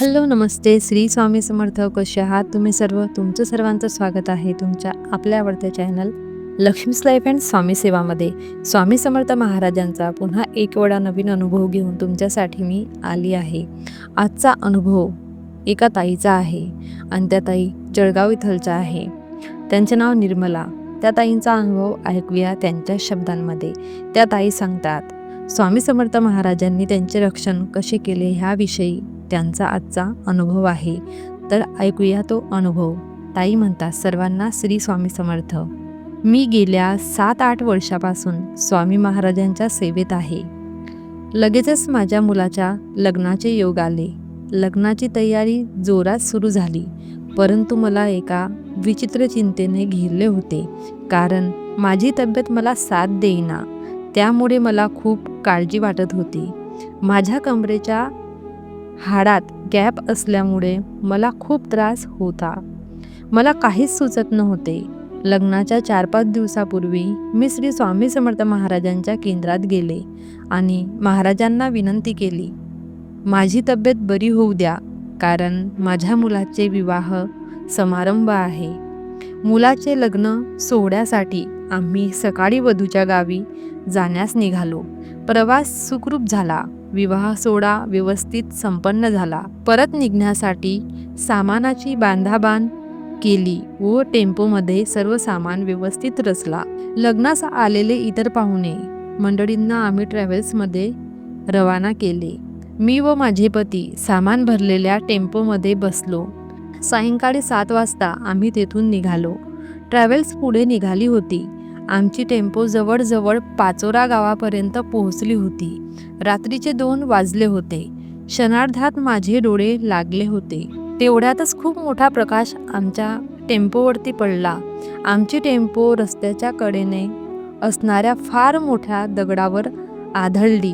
Hello नमस्ते. श्री स्वामी समर्थ कसे आहात तुम्ही सर्व? तुमचं सर्वांचं स्वागत आहे तुमच्या आपल्या आवडत्या channel Lakshmi's life and Swami सेवामध्ये. स्वामी समर्थ महाराजांचा पुन्हा एक वेळा नवीन अनुभव घेऊन तुमच्यासाठी मी आली आहे. आजचा अनुभव एका ताईचा आहे आणि त्या ताई जळगाव इथलच्या आहे. त्यांचे नाव निर्मला. त्या ताईंचा अनुभव ऐकूया त्यांच्या शब्दांमध्ये. त्या ताई सांगतात स्वामी समर्थ महाराजांनी त्यांचे रक्षण कसे केले ह्याविषयी त्यांचा आजचा अनुभव आहे. तर ऐकूया तो अनुभव. ताई म्हणतात सर्वांना श्री स्वामी समर्थ. मी गेल्या सात आठ वर्षापासून स्वामी महाराजांच्या सेवेत आहे. लगेचच माझ्या मुलाच्या लग्नाचे योग आले. लग्नाची तयारी जोरात सुरू झाली. परंतु मला एका विचित्र चिंतेने घेरले होते. कारण माझी तब्येत मला साथ देईना. त्यामुळे मला खूप काळजी वाटत होती. माझ्या कमरेच्या हाडात गॅप असल्यामुळे मला खूप त्रास होता. मला काहीच सुचत नव्हते. लग्नाच्या चार पाच दिवसापूर्वी मी श्री स्वामी समर्थ महाराजांच्या केंद्रात गेले आणि महाराजांना विनंती केली माझी तब्येत बरी होऊ द्या कारण माझ्या मुलाचे विवाह समारंभ आहे. मुलाचे लग्न सोहळ्यासाठी आम्ही सकाळी वधूच्या गावी जाण्यास निघालो. प्रवास सुखरूप झाला. विवाह सोहळा व्यवस्थित संपन्न झाला. परत निघण्यासाठी सामानाची बांधाबांध केली व टेम्पोमध्ये सर्व सामान व्यवस्थित रचला. लग्नास आलेले इतर पाहुणे मंडळींना आम्ही ट्रॅव्हल्समध्ये रवाना केले. मी व माझे पती सामान भरलेल्या टेम्पोमध्ये बसलो. सायंकाळी सात वाजता आम्ही तेथून निघालो. ट्रॅव्हल्स पुढे निघाली होती. आमची टेम्पो जवळजवळ पाचोरा गावापर्यंत पोहोचली होती. रात्रीचे दोन वाजले होते. क्षणार्धात माझे डोळे लागले होते. तेवढ्यातच खूप मोठा प्रकाश आमच्या टेम्पोवरती पडला. आमची टेम्पो रस्त्याच्या कडेने असणाऱ्या फार मोठ्या दगडावर आढळली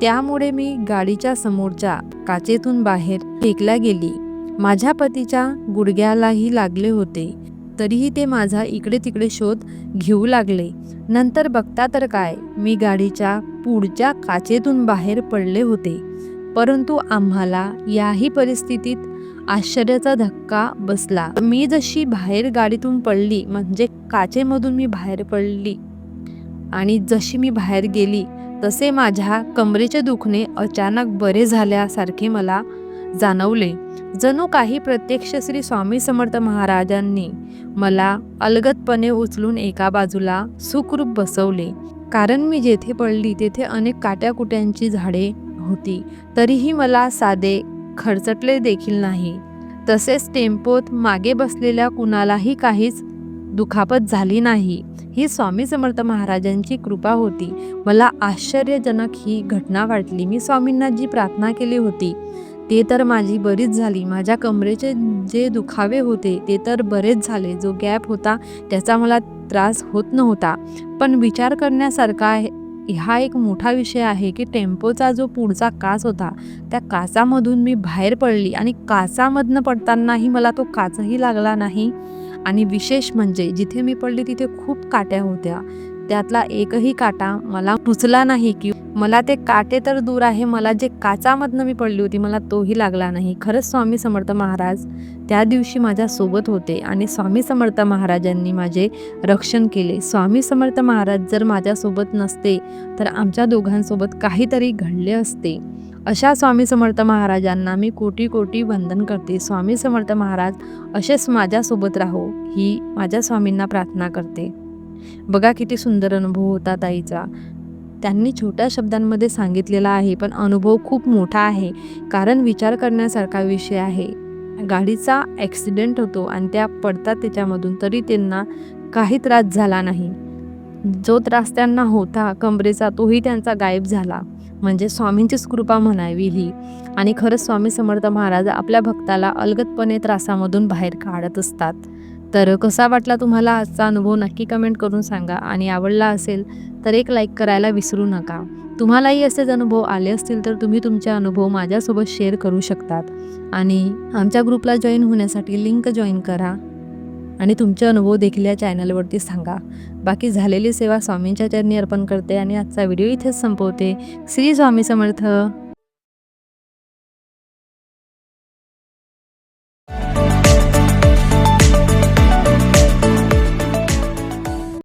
त्यामुळे मी गाडीच्या समोरच्या काचेतून बाहेर फेकल्या गेली. माझ्या पतीच्या गुडघ्यालाही लागले होते. तरीही ते माझा इकडे तिकडे शोध घेऊ लागले. नंतर बघता तर काय मी गाडीच्या पुढच्या काचेतून बाहेर पडले होते. परंतु आम्हाला याही परिस्थितीत आश्चर्याचा धक्का बसला. मी जशी बाहेर गाडीतून पडली म्हणजे काचेमधून मी बाहेर पडली आणि जशी मी बाहेर गेली तसे माझ्या कमरेचे दुखणे अचानक बरे झाल्यासारखे मला जाणवले. जणू काही प्रत्यक्ष श्री स्वामी समर्थ महाराजांनी मला अलगतपणे उचलून एका बाजूला सुखरूप बसवले. कारण मी जेथे पडली तेथे अनेक काट्याकुट्यांची झाडे होती. तरीही मला साधे खरचटले देखील नाही. तसेच टेम्पोत मागे बसलेल्या कुणालाही काहीच दुखापत झाली नाही. ही स्वामी समर्थ महाराजांची कृपा होती. मला आश्चर्यजनक ही घटना वाटली. मी स्वामींना जी प्रार्थना केली होती ते तर माझी बरीच झाली. माझ्या कमरेचे जे दुखावे होते ते तर बरेच झाले. जो गॅप होता त्याचा मला त्रास होत नव्हता. पण विचार करण्यासारखा हा एक मोठा विषय आहे की टेम्पोचा जो पुढचा काच होता त्या काचामधून मी बाहेर पडली आणि काचामधनं पडतानाही मला तो काचही लागला नाही. आणि विशेष म्हणजे जिथे मी पडली तिथे खूप काट्या होत्या. त्यातला एकही काटा मला टुचला नाही की मला ते काटे तर दूर आहे मला जे काचामधनं मी पडली होती मला तोही लागला नाही. खरंच स्वामी समर्थ महाराज त्या दिवशी माझ्या सोबत होते आणि स्वामी समर्थ महाराजांनी माझे रक्षण केले. स्वामी समर्थ महाराज जर माझ्यासोबत नसते तर आमच्या दोघांसोबत काहीतरी घडले असते. अशा स्वामी समर्थ महाराजांना मी कोटी कोटी वंदन करते. स्वामी समर्थ महाराज असेच माझ्यासोबत राहो ही माझ्या स्वामींना प्रार्थना करते. बघा किती सुंदर अनुभव होता ताईचा. त्यांनी छोट्या शब्दांमध्ये सांगितलेला आहे पण अनुभव खूप मोठा आहे कारण विचार करण्यासारखा विषय आहे. गाडीचा ॲक्सिडेंट होतो आणि त्या पडतात त्याच्यामधून तरी त्यांना काही त्रास झाला नाही. जो त्रास त्यांना होता कमरेचा तोही त्यांचा गायब झाला. म्हणजे स्वामींचीच कृपा म्हणावी ही. आणि खरंच स्वामी समर्थ महाराज आपल्या भक्ताला अलगतपणे त्रासामधून बाहेर काढत असतात. तर कसा वाटला तुम्हाला आजचा अनुभव? नक्की कमेंट करून सांगा. आणि आवडला असेल तर एक लाईक करायला विसरू नका. तुम्हालाही असेच अनुभव आले असतील तर तुम्ही तुमचे अनुभव माझ्यासोबत शेअर करू शकतात. आणि आमच्या ग्रुपला जॉईन होण्यासाठी लिंक जॉईन करा. आणि तुमचे अनुभव देखील या चॅनलवरती सांगा. बाकी झालेली सेवा स्वामींच्या चरणी अर्पण करते आणि आजचा व्हिडिओ इथेच संपवते. श्री स्वामी समर्थ.